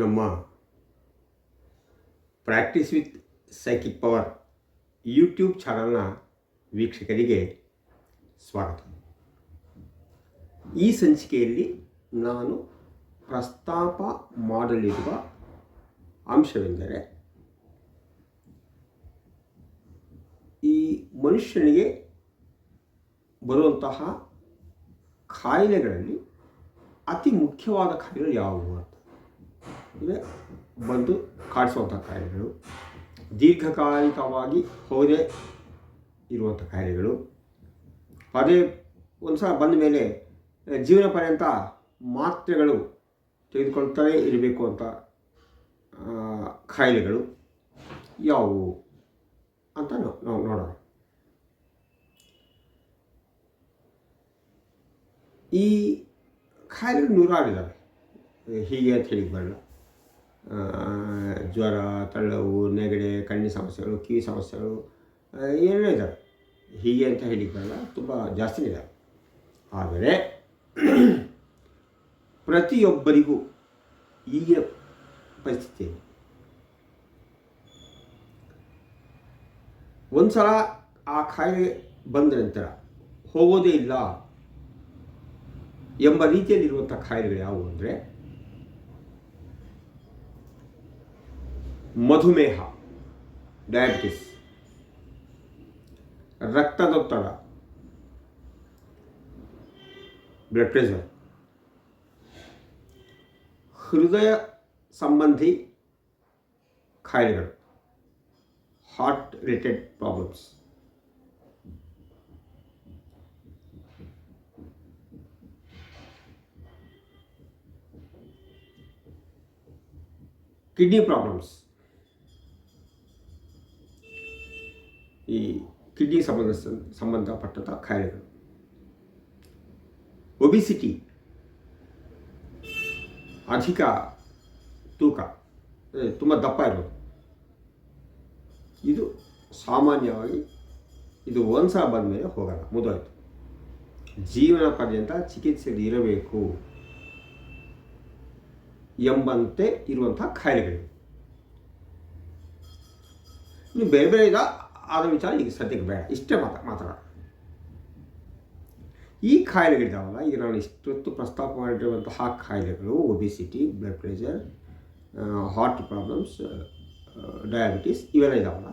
ನಮ್ಮ practice with psychic power YouTube ಚಾನಲ್ನ ವೀಕ್ಷಕರಿಗೆ ಸ್ವಾಗತ. ಈ ಸಂಚಿಕೆಯಲ್ಲಿ ನಾನು ಪ್ರಸ್ತಾಪ ಮಾಡಲಿರುವ ಅಂಶವೆಂದರೆ, ಈ ಮನುಷ್ಯನಿಗೆ ಬರುವಂತಹ ಕಾಯಿಲೆಗಳಲ್ಲಿ ಅತಿ ಮುಖ್ಯವಾದ ಕಾಯಿಲೆಗಳು ಯಾವುವು ಅಂದರೆ ಬಂದು ಕಾಡಿಸುವಂಥ ಕಾಯಿಲೆಗಳು ದೀರ್ಘಕಾಲಿಕವಾಗಿ ಹೋದೆ ಇರುವಂಥ ಕಾಯಿಲೆಗಳು ಅದೇ ಒಂದು ಸಲ ಬಂದ ಮೇಲೆ ಜೀವನ ಪರ್ಯಂತ ಮಾತ್ರೆಗಳು ತೆಗೆದುಕೊಳ್ತಾನೆ ಇರಬೇಕು ಅಂತ ಕಾಯಿಲೆಗಳು ಯಾವುವು ಅಂತ ನಾವು ನೋಡೋಣ. ಈ ಕಾಯಿಲೆಗಳು ನೂರಾರಿದ್ದಾವೆ ಹೀಗೆ ಅಂತ ಹೇಳಿ ಬರಲ್ಲ. ಜ್ವರ ತಳ್ಳವು ನೆಗಡೆ ಕಣ್ಣಿನ ಸಮಸ್ಯೆಗಳು ಕಿವಿ ಸಮಸ್ಯೆಗಳು ಏನೇ ಇದ್ದಾವೆ ಹೀಗೆ ಅಂತ ಹೇಳಿದ್ದಲ್ಲ ತುಂಬ ಜಾಸ್ತಿ ಇದ್ದಾವೆ ಆದರೆ ಪ್ರತಿಯೊಬ್ಬರಿಗೂ ಈಗಿನ ಪರಿಸ್ಥಿತಿ ಒಂದು ಸಲ ಆ ಕಾಯಿಲೆ ಬಂದ ನಂತರ ಹೋಗೋದೇ ಇಲ್ಲ ಎಂಬ ರೀತಿಯಲ್ಲಿರುವಂಥ ಕಾಯಿಲೆಗಳು ಯಾವುವು ಅಂದರೆ ಮಧುಮೇಹ ಡಯಾಬಿಟಿಸ್ ರಕ್ತದೊತ್ತಡ ಬ್ಲಡ್ ಪ್ರೆಷರ್ ಹೃದಯ ಸಂಬಂಧಿ ಕಾಯಿಲೆಗಳು heart related problems kidney problems ಈ ಕಿಡ್ನಿ ಸಂಬಂಧ ಸಂಬಂಧಪಟ್ಟಂಥ ಕಾಯಿಲೆಗಳು ಒಬಿಸಿಟಿ. ಅಧಿಕ ತೂಕ ತುಂಬ ದಪ್ಪ ಇರೋದು ಇದು ಸಾಮಾನ್ಯವಾಗಿ ಇದು ಒಂದು ಸಲ ಬಂದ ಮೇಲೆ ಹೋಗಲ್ಲ ಮುಗಿದೋಯ್ತು ಜೀವನ ಪರ್ಯಂತ ಚಿಕಿತ್ಸೆಯಲ್ಲಿ ಇರಬೇಕು ಎಂಬಂತೆ ಇರುವಂಥ ಕಾಯಿಲೆಗಳಿವೆ ಇನ್ನು ಬೇರೆ ಬೇರೆ ಇದ ಆದ ವಿಚಾರ ಈಗ ಸದ್ಯಕ್ಕೆ ಬೇಡ, ಇಷ್ಟೇ ಮಾತಾ ಮಾತ್ರ ಈ ಕಾಯಿಲೆಗಳಿದಾವಲ್ಲ ಈಗ ನಾನು ಇಷ್ಟೊತ್ತು ಪ್ರಸ್ತಾಪ ಮಾಡಿರುವಂತಹ ಕಾಯಿಲೆಗಳು obesity blood pressure heart problems diabetes ಇವೆಲ್ಲ ಇದಾವಲ್ಲ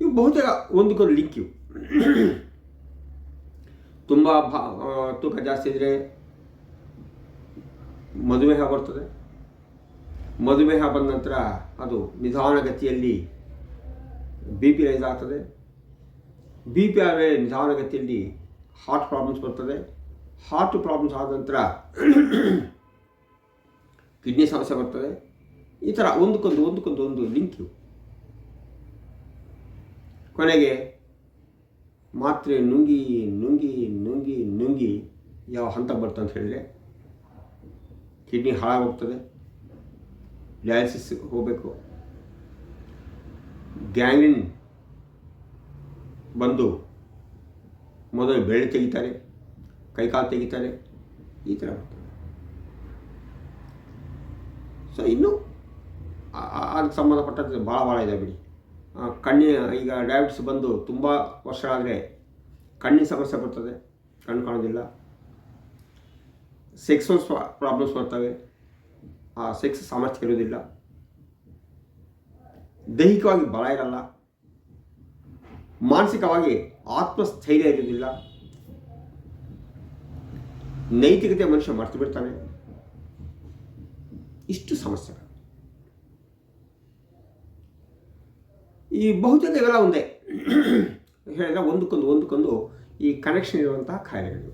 ಇವು ಬಹುತೇಕ ಒಂದಕ್ಕೊಂದು ಲಿಂಕ್ ಇವು. ತುಂಬ ಭಾ ತೂಕ ಜಾಸ್ತಿ ಇದ್ದರೆ ಮಧುಮೇಹ ಬರ್ತದೆ. ಮಧುಮೇಹ ಬಂದ ನಂತರ ಅದು ನಿಧಾನಗತಿಯಲ್ಲಿ ಬಿ ಪಿ ರೈಸ್ ಆಗ್ತದೆ. ಬಿ ಪಿ ನಿಧಾನಕ್ಕೆ ನಿಧಾನಗತಿಯಲ್ಲಿ ಹಾರ್ಟ್ ಪ್ರಾಬ್ಲಮ್ಸ್ ಬರ್ತದೆ. ಹಾರ್ಟ್ ಪ್ರಾಬ್ಲಮ್ಸ್ ಆದ ನಂತರ ಕಿಡ್ನಿ ಸಮಸ್ಯೆ ಬರ್ತದೆ. ಈ ಥರ ಒಂದಕ್ಕೊಂದು ಒಂದಕ್ಕೊಂದು, ಒಂದು ಲಿಂಕ್ ಕೊನೆಗೆ ಮಾತ್ರೆ ನುಂಗಿ ನುಂಗಿ ನುಂಗಿ ನುಂಗಿ ಯಾವ ಹಂತ ಬರ್ತದೆ ಅಂತ ಹೇಳಿದರೆ ಕಿಡ್ನಿ ಹಾಳಾಗೋಗ್ತದೆ ಡಯಾಲಿಸಿಸ್ ಹೋಗಬೇಕು. ಗ್ಯಾಂಗ್ರಿನ್ ಬಂದು ಮೊದಲು ಬೆಳೆ ತೆಗಿತಾರೆ, ಕೈಕಾಲು ತೆಗಿತಾರೆ, ಈ ಥರ ಸೊ ಇನ್ನೂ ಅದಕ್ಕೆ ಸಂಬಂಧಪಟ್ಟಂತೆ ಭಾಳ ಭಾಳ ಇದೆ ಬಿಡಿ. ಕಣ್ಣಿನ, ಈಗ ಡಯಾಬಿಟಿಸ್ ಬಂದು ತುಂಬ ವರ್ಷ ಆದರೆ ಕಣ್ಣಿನ ಸಮಸ್ಯೆ ಬರ್ತದೆ, ಕಣ್ಣು ಕಾಣೋದಿಲ್ಲ. ಸೆಕ್ಸ್ ಪ್ರಾಬ್ಲಮ್ಸ್ ಬರ್ತವೆ. ಆ ಸೆಕ್ಸ್ ಸಾಮರ್ಥ್ಯ ಇರೋದಿಲ್ಲ ದೈಹಿಕವಾಗಿ ಬಲ ಇರಲ್ಲ. ಮಾನಸಿಕವಾಗಿ ಆತ್ಮಸ್ಥೈರ್ಯ ಇರೋದಿಲ್ಲ ನೈತಿಕತೆ ಮನುಷ್ಯ ಮರ್ತು ಬಿಡ್ತಾನೆ. ಇಷ್ಟು ಸಮಸ್ಯೆಗಳು. ಈ ಬಹುತೇಕ ಇವೆಲ್ಲ ಒಂದೇ. ಹೇಳಿದ್ರೆ ಒಂದಕ್ಕೊಂದು ಒಂದಕ್ಕೊಂದು ಈ ಕನೆಕ್ಷನ್ ಇರುವಂತಹ ಕಾಯಿಲೆಗಳು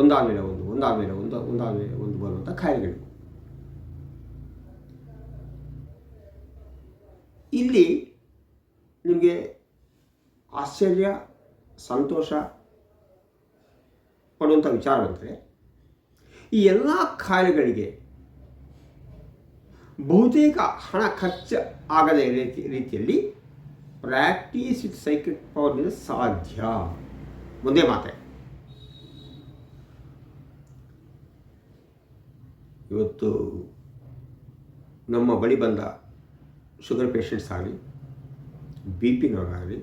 ಒಂದಾದ್ಮೇಲೆ ಒಂದು ಒಂದಾದ್ಮೇಲೆ ಒಂದು ಒಂದಾದ್ಮೇಲೆ ಒಂದು ಬರುವಂಥ ಕಾಯಿಲೆಗಳು ಇಲ್ಲಿ ನಿಮಗೆ ಆಶ್ಚರ್ಯ, ಸಂತೋಷ ಪಡುವಂಥ ವಿಚಾರವೆಂದರೆ ಈ ಎಲ್ಲ ಕಾಯಿಲೆಗಳಿಗೆ ಬಹುತೇಕ ಹಣ ಖರ್ಚು ಆಗದ ರೀತಿ, ರೀತಿಯಲ್ಲಿ ಪ್ರಾಕ್ಟೀಸ್ ವಿತ್ ಸೈಕ್ರಿಕ್ ಪವರ್ನಿಂದ ಸಾಧ್ಯ. ಒಂದೇ ಮಾತೆ. ಇವತ್ತು ನಮ್ಮ ಬಳಿ ಬಂದ ಶುಗರ್ ಪೇಷಂಟ್ಸ್ ಆಗಲಿ, ಬಿ ಪಿನವರಾಗಲಿ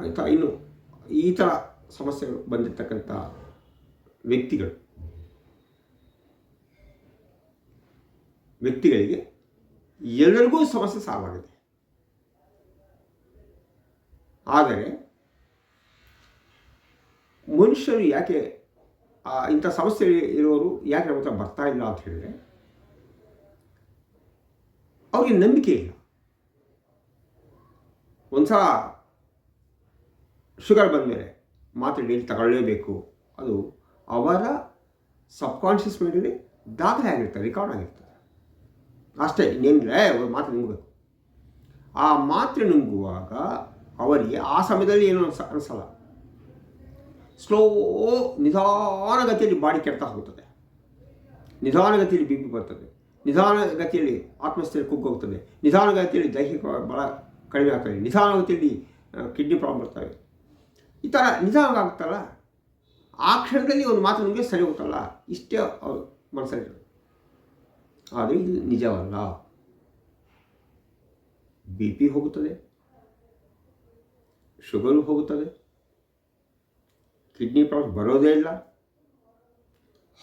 ಆಯಿತಾ? ಇನ್ನು ಈ ಥರ ಸಮಸ್ಯೆಗಳು ಬಂದಿರತಕ್ಕಂಥ ವ್ಯಕ್ತಿಗಳು, ವ್ಯಕ್ತಿಗಳಿಗೆ ಎಲ್ಲರಿಗೂ ಸಮಸ್ಯೆ ಸಾಲ್ವ್ ಆಗಿದೆ. ಆದರೆ ಮನುಷ್ಯರು ಯಾಕೆ ಇಂಥ ಸಮಸ್ಯೆ ಇರೋರು ಯಾಕೆ ನಮ್ಮ ಹತ್ರ ಬರ್ತಾ ಇಲ್ಲ ಅಂತ ಹೇಳಿದ್ರೆ ಅವ್ರಿಗೆ ನಂಬಿಕೆ ಇಲ್ಲ ಒಂದ್ಸಲ ಶುಗರ್ ಬಂದಮೇಲೆ ಮಾತ್ರೆ ಡೈಲಿ ತಗೊಳ್ಳೇಬೇಕು ಅದು ಅವರ ಸಬ್ಕಾನ್ಷಿಯಸ್ ಮೈಂಡಲ್ಲಿ ದಾಖಲೆ ಆಗಿರ್ತದೆ ರೆಕಾರ್ಡ್ ಆಗಿರ್ತದೆ ಅಷ್ಟೇ ಇನ್ನೇನಿಲ್ಲ ಒಂದು ಮಾತ್ರೆ ನುಂಗಬೇಕು ಆ ಮಾತ್ರೆ ನುಂಗುವಾಗ ಅವರಿಗೆ ಆ ಸಮಯದಲ್ಲಿ ಏನೂ ಅನ್ಸ ಅನಿಸಲ್ಲ ಸ್ಲೋ ನಿಧಾನಗತಿಯಲ್ಲಿ ಬಾಡಿ ಕೆಡ್ತಾ ಹೋಗ್ತದೆ ನಿಧಾನಗತಿಯಲ್ಲಿ ಬಿ ಬರ್ತದೆ ನಿಧಾನಗತಿಯಲ್ಲಿ ಆತ್ಮಸ್ಥೈರ್ಯ ಕುಗ್ಗೋಗ್ತದೆ ನಿಧಾನಗತಿಯಲ್ಲಿ ದೈಹಿಕ ಬಲ ಕಡಿಮೆ ಆಗ್ತದೆ ನಿಧಾನಗತಿಯಲ್ಲಿ ಕಿಡ್ನಿ ಪ್ರಾಬ್ಲಮ್ ಬರ್ತವೆ ಈ ಥರ ನಿಧಾನ ಆಗುತ್ತಲ್ಲ ಆ ಕ್ಷಣದಲ್ಲಿ ಒಂದು ಮಾತು ನಿಮಗೆ ಸರಿ ಹೋಗುತ್ತಲ್ಲ ಇಷ್ಟೇ ಅವ್ರು ಮನಸ್ಸಲ್ಲಿ ಆದರೆ ಇದು ನಿಜವಲ್ಲ. ಬಿ ಪಿ ಹೋಗುತ್ತದೆ. ಶುಗರು ಹೋಗುತ್ತದೆ. ಕಿಡ್ನಿ ಪ್ರಾಬ್ಲಮ್ ಬರೋದೇ ಇಲ್ಲ.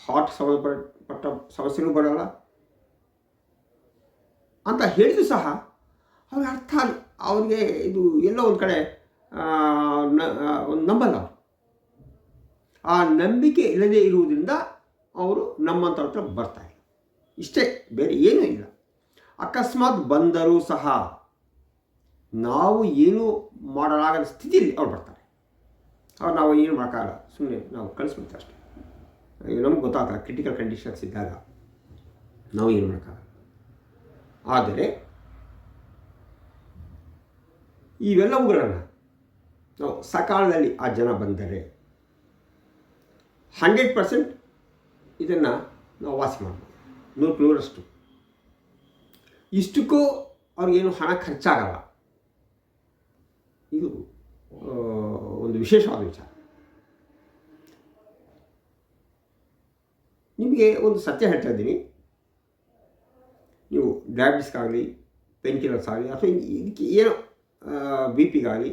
ಹಾರ್ಟ್ ಸಂಬಂಧಪಟ್ಟ ಸಮಸ್ಯೆಗಳು ಬರೋಲ್ಲ. ಅಂತ ಹೇಳಿದ್ರು ಸಹ ಅವ್ರಿಗೆ ಅರ್ಥ ಆಗಲಿ, ಅವ್ರಿಗೆ ಇದು ಎಲ್ಲೋ ಒಂದು ಕಡೆ ಒಂದು ನಂಬಲ್ಲ ಆ ನಂಬಿಕೆ ಇಲ್ಲದೇ ಇರುವುದರಿಂದ ಅವರು ನಮ್ಮಂಥ ಹತ್ರ ಬರ್ತಾರೆ ಇಷ್ಟೇ, ಬೇರೆ ಏನೂ ಇಲ್ಲ. ಅಕಸ್ಮಾತ್ ಬಂದರೂ ಸಹ ನಾವು ಏನು ಮಾಡಲಾಗದ ಸ್ಥಿತಿಯಲ್ಲಿ ಅವ್ರು ಬರ್ತಾರೆ. ಅವ್ರು ನಾವು ಏನು ಮಾಡೋಕ್ಕಾಗಲ್ಲ ಸುಮ್ಮನೆ ನಾವು ಕಳಿಸ್ಬಿಡ್ತೀವಿ ಅಷ್ಟೇ. ನಮ್ಗೆ ಗೊತ್ತಾಗಲ್ಲ ಕ್ರಿಟಿಕಲ್ ಕಂಡೀಷನ್ಸ್ ಇದ್ದಾಗ ನಾವು ಏನು ಮಾಡೋಕ್ಕಾಗಲ್ಲ. ಆದರೆ ಇವೆಲ್ಲವುಗಳನ್ನು ನಾವು ಸಕಾಲದಲ್ಲಿ ಆ ಜನ ಬಂದರೆ ಹಂಡ್ರೆಡ್ ಪರ್ಸೆಂಟ್ ಇದನ್ನು ನಾವು ವಾಸಿ ಮಾಡ್ಬೋದು. ನೂರು ನೂರಷ್ಟು ಇಷ್ಟಕ್ಕೂ ಅವ್ರಿಗೇನು ಹಣ ಖರ್ಚಾಗಲ್ಲ. ಇದು ಒಂದು ವಿಶೇಷವಾದ ವಿಚಾರ. ನಿಮಗೆ ಒಂದು ಸತ್ಯ ಹೇಳ್ತಾ ಇದ್ದೀನಿ. ನೀವು ಡಯಾಬಿಟಿಸ್ಗಾಗಲಿ ಪೇನ್ ಕಿಲ್ಲರ್ಸ್ ಆಗಲಿ, ಅಥವಾ ಇದಕ್ಕೆ ಏನು ಬಿ ಪಿಗಾಗಲಿ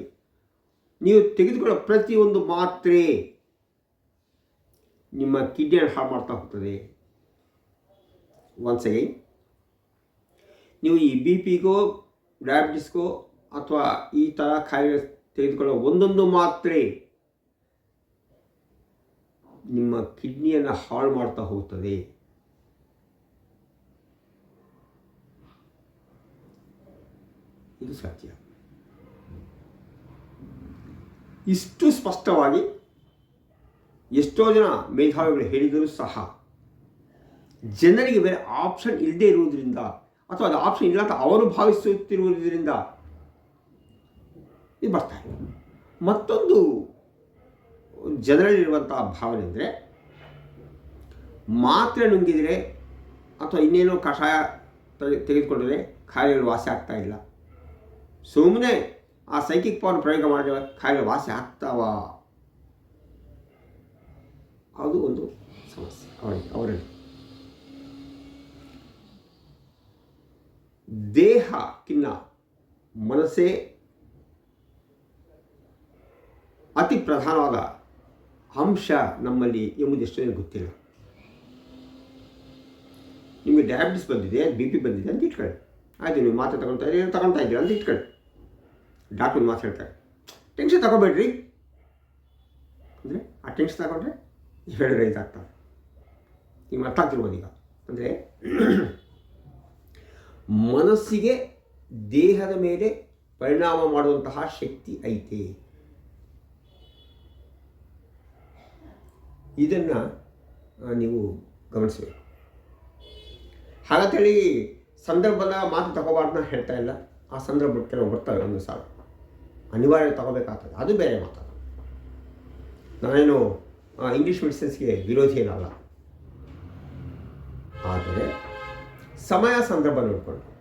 ನೀವು ತೆಗೆದುಕೊಳ್ಳೋ ಪ್ರತಿಯೊಂದು ಮಾತ್ರೆ ನಿಮ್ಮ ಕಿಡ್ನಿಯನ್ನು ಹಾಳು ಮಾಡ್ತಾ ಹೋಗ್ತದೆ. ಒನ್ಸ್ ಅಗೈನ್ ನೀವು ಈ ಬಿ ಪಿಗೋ ಡಯಾಬಿಟಿಸ್ಗೋ ಅಥವಾ ಈ ಥರ ಕಾಯಿಲೆ ತೆಗೆದುಕೊಳ್ಳೋ ಒಂದೊಂದು ಮಾತ್ರೆ ನಿಮ್ಮ ಕಿಡ್ನಿಯನ್ನು ಹಾಳು ಮಾಡ್ತಾ ಹೋಗ್ತದೆ. ಸತ್ಯ. ಇಷ್ಟು ಸ್ಪಷ್ಟವಾಗಿ ಎಷ್ಟೋ ಜನ ಮೇಧಾವಿಗಳು ಹೇಳಿದರೂ ಸಹ ಜನರಿಗೆ ಬೇರೆ ಆಪ್ಷನ್ ಇಲ್ಲದೇ ಇರುವುದರಿಂದ ಅಥವಾ ಅದು ಆಪ್ಷನ್ ಇಲ್ಲ ಅಂತ ಅವರು ಭಾವಿಸುತ್ತಿರುವುದರಿಂದ ಇದು ಬರ್ತಾ ಇದೆ ಮತ್ತೊಂದು ಜನರಲ್ಲಿರುವಂತಹ ಭಾವನೆ ಅಂದರೆ ಮಾತ್ರೆ ನುಂಗಿದರೆ ಅಥವಾ ಇನ್ನೇನೋ ಕಷಾಯ ತೆಗೆದುಕೊಂಡರೆ ಕಾಯಿಲೆಗಳು ವಾಸಿ ಆಗ್ತಾ ಇಲ್ಲ. ಸುಮ್ಮನೆ ಆ ಸೈಕಿಕ್ ಪವರ್ ಪ್ರಯೋಗ ಮಾಡಿದ್ರೆ ಕಾಯಿಲೆ ವಾಸಿ ಆಗ್ತಾವ? ಅದು ಒಂದು ಸಮಸ್ಯೆ. ಅವರಿಗೆ, ಅವರಲ್ಲಿ. ದೇಹಕ್ಕಿನ್ನ ಮನಸ್ಸೇ ಅತಿ ಪ್ರಧಾನವಾದ ಅಂಶ ನಮ್ಮಲ್ಲಿ ಎಂಬುದೆಷ್ಟೇ ಗೊತ್ತಿಲ್ಲ. ನಿಮಗೆ ಡಯಾಬಿಟಿಸ್ ಬಂದಿದೆ ಬಿ ಪಿ ಬಂದಿದೆ ಅಂತ ಇಟ್ಕೊಳ್ಳಿ. ಆಯಿತು, ನೀವು ಮಾತ್ರೆ ತಗೊಳ್ತಾ ಇದ್ದೀರಿ ತಗೊಳ್ತಾ ಇದ್ದೀರಾ ಅಂತ ಇಟ್ಕೊಳ್ಳಿ. ಡಾಕ್ಟರ್ ಮಾತು ಹೇಳ್ತಾರೆ, ಟೆನ್ಷನ್ ತಗೋಬೇಡ್ರಿ. ಅಂದರೆ ಆ ಟೆನ್ಷನ್ ತಗೊಂಡ್ರೆ ಹೇಳಿದ್ರೆ ಇದಾಗ್ತದೆ ನಿಮ್ಗೆ ಅರ್ಥ ಆಗ್ತಿರ್ಬೋದು ಈಗ. ಅಂದರೆ ಮನಸ್ಸಿಗೆ ದೇಹದ ಮೇಲೆ ಪರಿಣಾಮ ಮಾಡುವಂತಹ ಶಕ್ತಿ ಐತೆ. ಇದನ್ನು ನೀವು ಗಮನಿಸಬೇಕು. ಹಾಗಂತೇಳಿ ಸಂದರ್ಭದ ಮಾತು ತಗೋಬಾರ್ದನ್ನ ನಾನು ಹೇಳ್ತಾ ಇಲ್ಲ. ಆ ಸಂದರ್ಭಕ್ಕೆ ಕೆಲವು ಬರ್ತವೆ ಒಂದು ಸಾಲ. ಅನಿವಾರ್ಯ ತಗೋಬೇಕಾಗ್ತದೆ. ಅದು ಬೇರೆ ಮಾತು. ನಾನೇನು ಇಂಗ್ಲೀಷ್ ಮೆಡಿಸಿನ್ಸ್ಗೆ ವಿರೋಧಿ ಏನಲ್ಲ. ಆದರೆ, ಸಮಯ ಸಂದರ್ಭ ನೋಡಿಕೊಂಡು,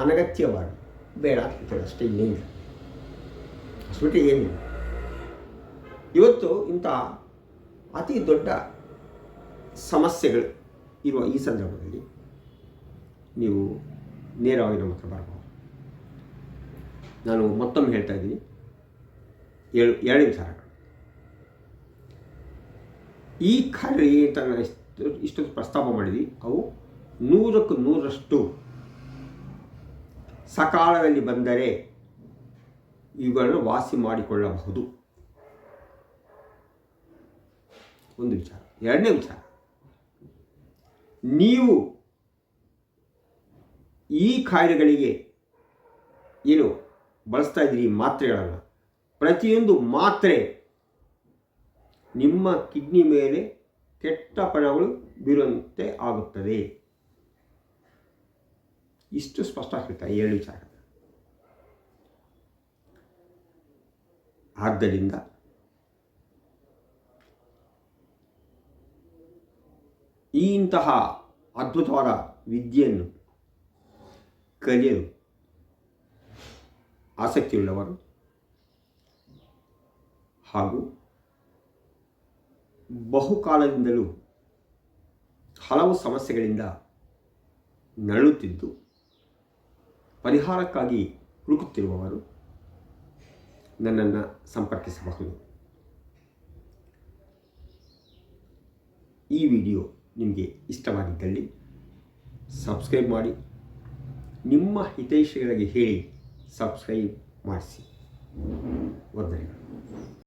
ಅನಗತ್ಯವಾಗಿ, ಬೇಡ ಅಂತ ಹೇಳ್ತಾರೆ. ಅಷ್ಟೇ ಇನ್ನೇನಿಲ್ಲ. ಅಷ್ಟು ಏನಿಲ್ಲ. ಇವತ್ತು ಇಂಥ ಅತಿ ದೊಡ್ಡ ಸಮಸ್ಯೆಗಳು ಇರುವ ಈ ಸಂದರ್ಭದಲ್ಲಿ ನೀವು ನೇರವಾಗಿ ನಮ್ಮ ಹತ್ರ ಬರಬಹುದು ನಾನು ಮತ್ತೊಮ್ಮೆ ಹೇಳ್ತಾ ಇದ್ದೀನಿ. ಏಳು ವಿಚಾರಗಳು ಈ ಕಾರ್ಯ ಇಷ್ಟು, ಇಷ್ಟೊಂದು ಪ್ರಸ್ತಾಪ ಮಾಡಿದ್ವಿ ಅವು ನೂರಕ್ಕೂ ನೂರಷ್ಟು ಸಕಾಲದಲ್ಲಿ ಬಂದರೆ ಇವುಗಳನ್ನು ವಾಸಿ ಮಾಡಿಕೊಳ್ಳಬಹುದು. ಒಂದು ವಿಚಾರ. ಎರಡನೇ ವಿಚಾರ. ನೀವು ಈ ಕಾರ್ಯಗಳಿಗೆ ಏನು ಬಳಸ್ತಾ ಇದ್ದೀರಿ ಮಾತ್ರೆಗಳನ್ನು? ಪ್ರತಿಯೊಂದು ಮಾತ್ರೆ ನಿಮ್ಮ ಕಿಡ್ನಿ ಮೇಲೆ ಕೆಟ್ಟ ಪರಿಣಾಮಗಳು ಬೀರುವಂತೆ ಆಗುತ್ತದೆ. ಇಷ್ಟು ಸ್ಪಷ್ಟ ಹೇಳ್ತಾರೆ ಹೇಳಿ ವಿಚಾರ ಆದ್ದರಿಂದ ಈ ಇಂತಹ ಅದ್ಭುತವಾದ ವಿದ್ಯೆಯನ್ನು ಕಲಿಯಲು ಆಸಕ್ತಿಯುಳ್ಳವರು ಹಾಗೂ ಬಹುಕಾಲದಿಂದಲೂ ಹಲವು ಸಮಸ್ಯೆಗಳಿಂದ ನರಳುತ್ತಿದ್ದು ಪರಿಹಾರಕ್ಕಾಗಿ ಹುಡುಕುತ್ತಿರುವವರು ನನ್ನನ್ನು ಸಂಪರ್ಕಿಸಬಹುದು. ಈ ವಿಡಿಯೋ ನಿಮಗೆ ಇಷ್ಟವಾಗಿದ್ದಲ್ಲಿ ಸಬ್ಸ್ಕ್ರೈಬ್ ಮಾಡಿ, ನಿಮ್ಮ ಹಿತೈಷಿಗಳಿಗೆ ಹೇಳಿ ಸಬ್ಸ್ಕ್ರೈಬ್ ಮಾಡಿಸಿ. ವಂದನೆಗಳು.